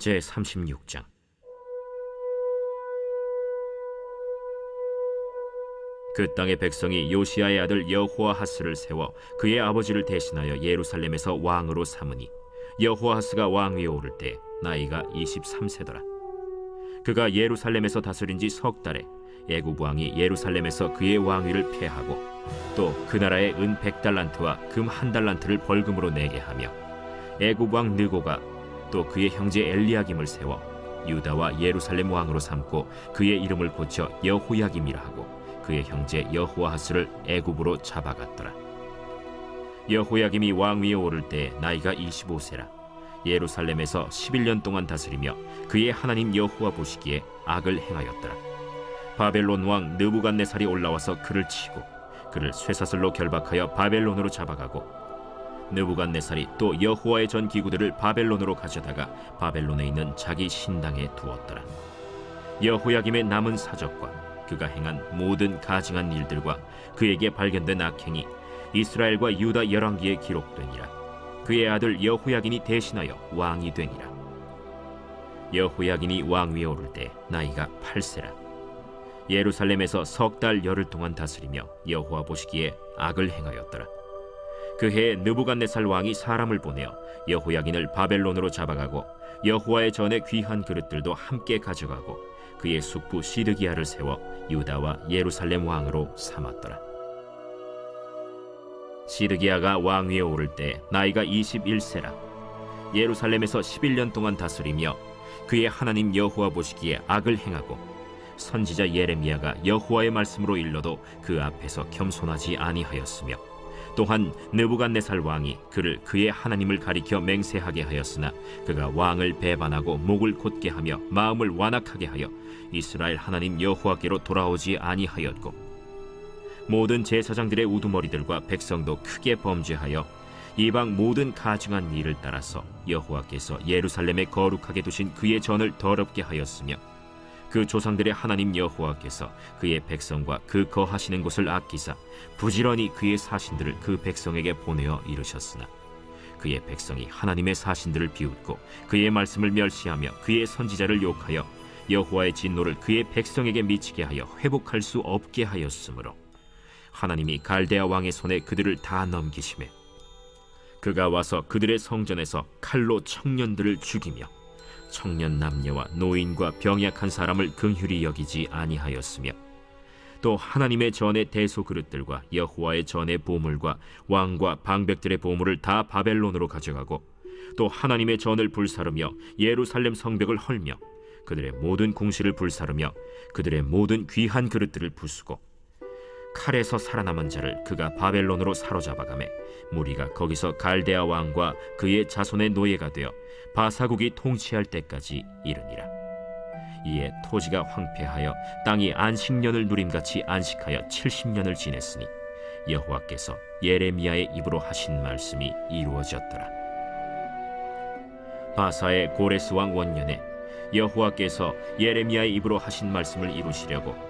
제 36장. 그 땅의 백성이 요시아의 아들 여호아하스를 세워 그의 아버지를 대신하여 예루살렘에서 왕으로 삼으니 여호아하스가 왕 위에 오를 때 나이가 23세더라. 그가 예루살렘에서 다스린 지 석 달에 애굽 왕이 예루살렘에서 그의 왕위를 폐하고 또 그 나라의 은 백달란트와 금 한 달란트를 벌금으로 내게 하며 애굽 왕 느고가 또 그의 형제 엘리야김을 세워 유다와 예루살렘 왕으로 삼고 그의 이름을 고쳐 여호야김이라 하고 그의 형제 여호아하스를 애굽으로 잡아갔더라. 여호야김이 왕 위에 오를 때 나이가 25세라. 예루살렘에서 11년 동안 다스리며 그의 하나님 여호와 보시기에 악을 행하였더라. 바벨론 왕 느부갓네살이 올라와서 그를 치고 그를 쇠사슬로 결박하여 바벨론으로 잡아가고 느부갓네살이 또 여호와의 전 기구들을 바벨론으로 가져다가 바벨론에 있는 자기 신당에 두었더라. 여호야김의 남은 사적과 그가 행한 모든 가증한 일들과 그에게 발견된 악행이 이스라엘과 유다 열왕기에 기록되니라. 그의 아들 여호야긴이 대신하여 왕이 되니라. 여호야긴이 왕 위에 오를 때 나이가 8세라. 예루살렘에서 석 달 열흘 동안 다스리며 여호와 보시기에 악을 행하였더라. 그 해에 느부갓네살 왕이 사람을 보내어 여호야긴을 바벨론으로 잡아가고 여호와의 전에 귀한 그릇들도 함께 가져가고 그의 숙부 시드기야를 세워 유다와 예루살렘 왕으로 삼았더라. 시드기야가 왕 위에 오를 때 나이가 21세라. 예루살렘에서 11년 동안 다스리며 그의 하나님 여호와 보시기에 악을 행하고 선지자 예레미야가 여호와의 말씀으로 일러도 그 앞에서 겸손하지 아니하였으며 또한 느부갓네살 왕이 그를 그의 하나님을 가리켜 맹세하게 하였으나 그가 왕을 배반하고 목을 곧게 하며 마음을 완악하게 하여 이스라엘 하나님 여호와께로 돌아오지 아니하였고 모든 제사장들의 우두머리들과 백성도 크게 범죄하여 이방 모든 가증한 일을 따라서 여호와께서 예루살렘에 거룩하게 두신 그의 전을 더럽게 하였으며 그 조상들의 하나님 여호와께서 그의 백성과 그 거하시는 곳을 아끼사 부지런히 그의 사신들을 그 백성에게 보내어 이르셨으나 그의 백성이 하나님의 사신들을 비웃고 그의 말씀을 멸시하며 그의 선지자를 욕하여 여호와의 진노를 그의 백성에게 미치게 하여 회복할 수 없게 하였으므로 하나님이 갈대아 왕의 손에 그들을 다 넘기심에 그가 와서 그들의 성전에서 칼로 청년들을 죽이며 청년 남녀와 노인과 병약한 사람을 긍휼히 여기지 아니하였으며 또 하나님의 전의 대소 그릇들과 여호와의 전의 보물과 왕과 방백들의 보물을 다 바벨론으로 가져가고 또 하나님의 전을 불사르며 예루살렘 성벽을 헐며 그들의 모든 궁시를 불사르며 그들의 모든 귀한 그릇들을 부수고 칼에서 살아남은 자를 그가 바벨론으로 사로잡아가매 무리가 거기서 갈대아 왕과 그의 자손의 노예가 되어 바사국이 통치할 때까지 이르니라. 이에 토지가 황폐하여 땅이 안식년을 누림같이 안식하여 70년을 지냈으니 여호와께서 예레미야의 입으로 하신 말씀이 이루어졌더라. 바사의 고레스 왕 원년에 여호와께서 예레미야의 입으로 하신 말씀을 이루시려고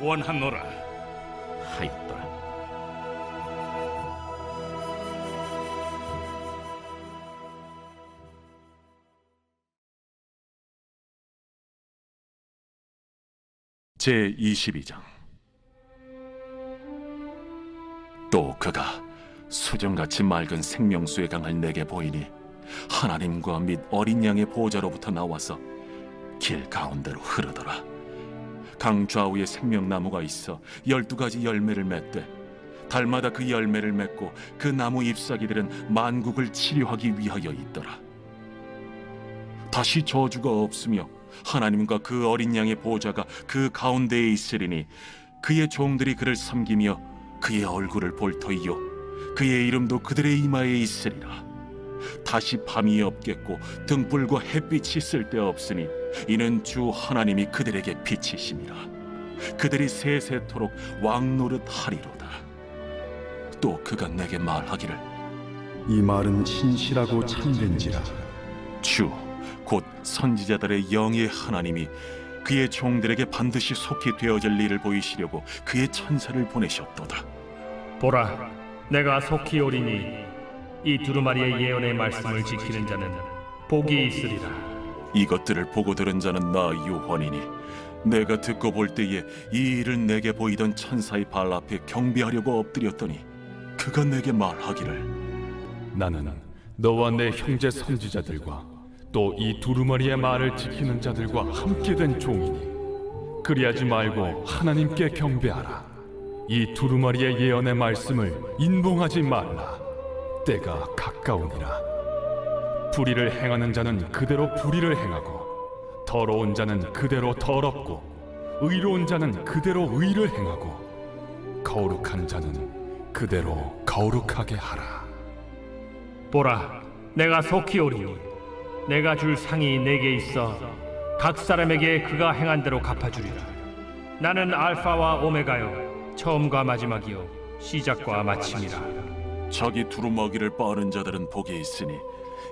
원하노라. 하였더라. 제 22장. 또 그가 수정같이 맑은 생명수의 강을 내게 보이니 하나님과 및 어린 양의 보좌로부터 나와서 길 가운데로 흐르더라 강 좌우에 생명나무가 있어 열두 가지 열매를 맺되 달마다 그 열매를 맺고 그 나무 잎사귀들은 만국을 치료하기 위하여 있더라. 다시 저주가 없으며 하나님과 그 어린 양의 보좌가 그 가운데에 있으리니 그의 종들이 그를 섬기며 그의 얼굴을 볼 터이요 그의 이름도 그들의 이마에 있으리라. 다시 밤이 없겠고 등불과 햇빛이 쓸데 없으니 이는 주 하나님이 그들에게 빛이심이라. 그들이 세세토록 왕 노릇 하리로다. 또 그가 내게 말하기를 이 말은 신실하고 참된지라. 주 곧 선지자들의 영의 하나님이 그의 종들에게 반드시 속히 되어질 일을 보이시려고 그의 천사를 보내셨도다. 보라, 내가 속히 오리니 이 두루마리의 예언의 말씀을 지키는 자는 복이 있으리라. 이것들을 보고 들은 자는 나 요한이니 내가 듣고 볼 때에 이 일을 내게 보이던 천사의 발 앞에 경배하려고 엎드렸더니 그가 내게 말하기를 나는 너와 내 형제 선지자들과 또 이 두루마리의 말을 지키는 자들과 함께 된 종이니 그리하지 말고 하나님께 경배하라. 이 두루마리의 예언의 말씀을 인봉하지 말라. 때가 가까우니라 불의를 행하는 자는 그대로 불의를 행하고 더러운 자는 그대로 더럽고 의로운 자는 그대로 의를 행하고 거룩한 자는 그대로 거룩하게 하라 보라, 내가 속히 오리니 내가 줄 상이 내게 있어 각 사람에게 그가 행한 대로 갚아주리라. 나는 알파와 오메가요, 처음과 마지막이요, 시작과 마침이라. 자기 두루마기를 빠는 자들은 복이 있으니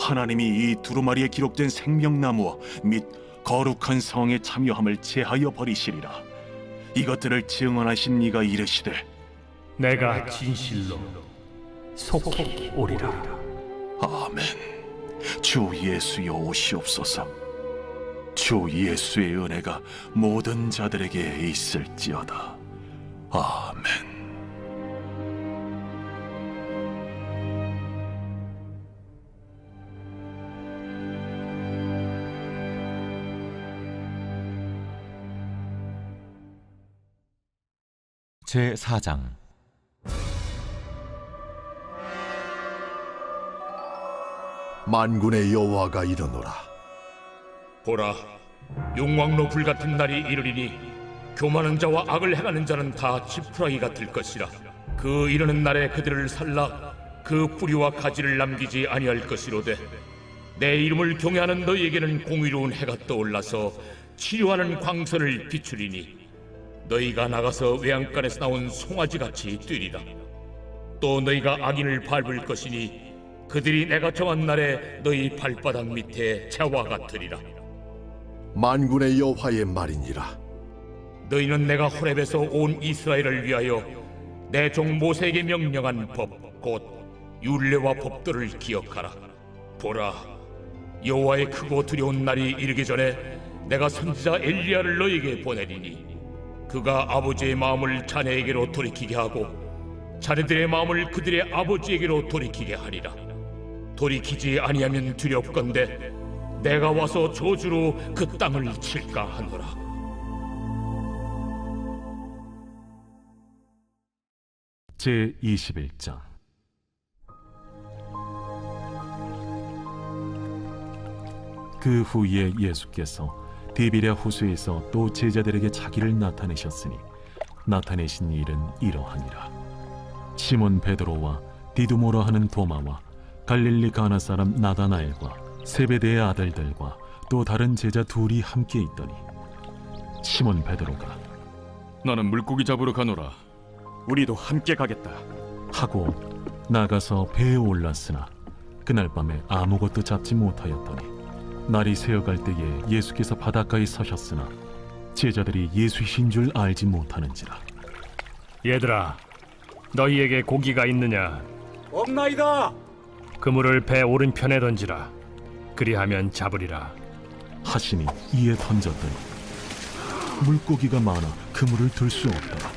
하나님이 이 두루마리에 기록된 생명나무와 및 거룩한 성에 참여함을 제하여 버리시리라. 이것들을 증언하신 이가 이르시되 내가 진실로 속히 오리라. 아멘. 주 예수여 오시옵소서. 주 예수의 은혜가 모든 자들에게 있을지어다. 아멘 제 4장. 만군의 여호와가 이르노라. 보라, 용왕로 불같은 날이 이르리니 교만한 자와 악을 행하는 자는 다 지푸라기가 될 것이라. 그 이르는 날에 그들을 살라. 그 뿌리와 가지를 남기지 아니할 것이로되 내 이름을 경외하는 너희에게는 공의로운 해가 떠올라서 치료하는 광선을 비추리니 너희가 나가서 외양간에서 나온 송아지 같이 뛰리라. 또 너희가 악인을 밟을 것이니 그들이 내가 정한 날에 너희 발바닥 밑에 재와 같으리라. 만군의 여호와의 말이니라 너희는 내가 호렙에서 온 이스라엘을 위하여 내 종 모세에게 명령한 법 곧 율례와 법도를 기억하라. 보라, 여호와의 크고 두려운 날이 이르기 전에 내가 선지자 엘리야를 너희에게 보내리니 그가 아버지의 마음을 자네에게로 돌이키게 하고 자네들의 마음을 그들의 아버지에게로 돌이키게 하리라. 돌이키지 아니하면 두렵건대 내가 와서 저주로 그 땅을 칠까 하노라. 제 21장 그 후에 예수께서 디비랴 호수에서 또 제자들에게 자기를 나타내셨으니 나타내신 일은 이러하니라 시몬 베드로와 디두모라 하는 도마와 갈릴리 가나 사람 나다나엘과 세베대의 아들들과 또 다른 제자 둘이 함께 있더니 시몬 베드로가 나는 물고기 잡으러 가노라. 우리도 함께 가겠다 하고 나가서 배에 올랐으나 그날 밤에 아무것도 잡지 못하였더니 날이 새어갈 때에 예수께서 바닷가에 서셨으나 제자들이 예수이신 줄 알지 못하는지라 얘들아, 너희에게 고기가 있느냐? 없나이다. 그물을 배 오른편에 던지라. 그리하면 잡으리라. 하시니 이에 던졌더니 물고기가 많아 그물을 들 수 없더라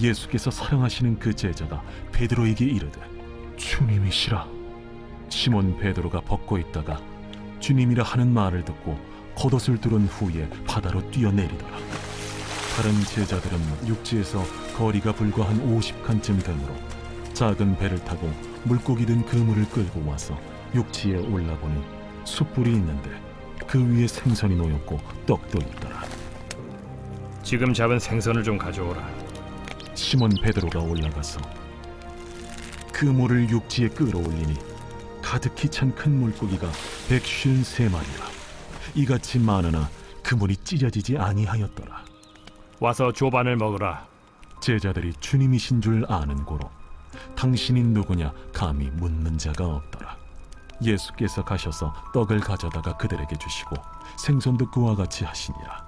예수께서 사랑하시는 그 제자가 베드로에게 이르되 주님이시라 시몬 베드로가 벗고 있다가 주님이라 하는 말을 듣고 겉옷을 두른 후에 바다로 뛰어내리더라 다른 제자들은 육지에서 거리가 불과 한 50칸쯤 되므로 작은 배를 타고 물고기 든 그물을 끌고 와서 육지에 올라보니 숯불이 있는데 그 위에 생선이 놓였고 떡도 있더라. 지금 잡은 생선을 좀 가져오라. 시몬 베드로가 올라가서 그물을 육지에 끌어올리니 가득히 찬 큰 물고기가 백쉰 세 마리라. 이같이 많으나 그물이 찢어지지 아니하였더라. 와서 조반을 먹으라. 제자들이 주님이신 줄 아는 고로 당신이 누구냐 감히 묻는 자가 없더라. 예수께서 가셔서 떡을 가져다가 그들에게 주시고 생선도 그와 같이 하시니라.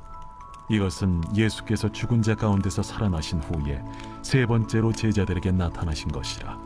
이것은 예수께서 죽은 자 가운데서 살아나신 후에 세 번째로 제자들에게 나타나신 것이라.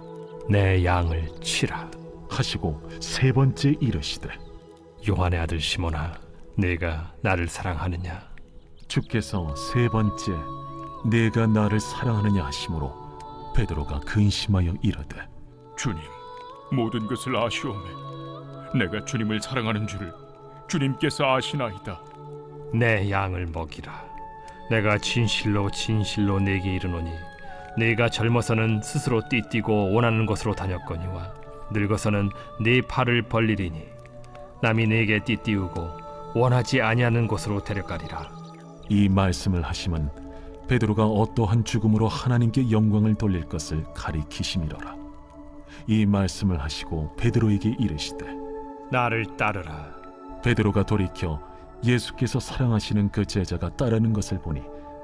내 양을 치라. 하시고 세 번째 이르시되 요한의 아들 시몬아, 내가 나를 사랑하느냐? 주께서 세 번째 내가 나를 사랑하느냐 하심으로 베드로가 근심하여 이르되 주님 모든 것을 아시오매. 내가 주님을 사랑하는 줄 주님께서 아시나이다. 내 양을 먹이라. 내가 진실로 진실로 내게 이르노니 네가 젊어서는 스스로 띠뛰고 원하는 곳으로 다녔거니와 늙어서는 네 팔을 벌리리니 남이 네게 띠띠우고 원하지 아니하는 곳으로 데려가리라. 이 말씀을 하심은 베드로가 어떠한 죽음으로 하나님께 영광을 돌릴 것을 가리키심이로라 이 말씀을 하시고 베드로에게 이르시되 나를 따르라. 베드로가 돌이켜 예수께서 사랑하시는 그 제자가 따르는 것을 보니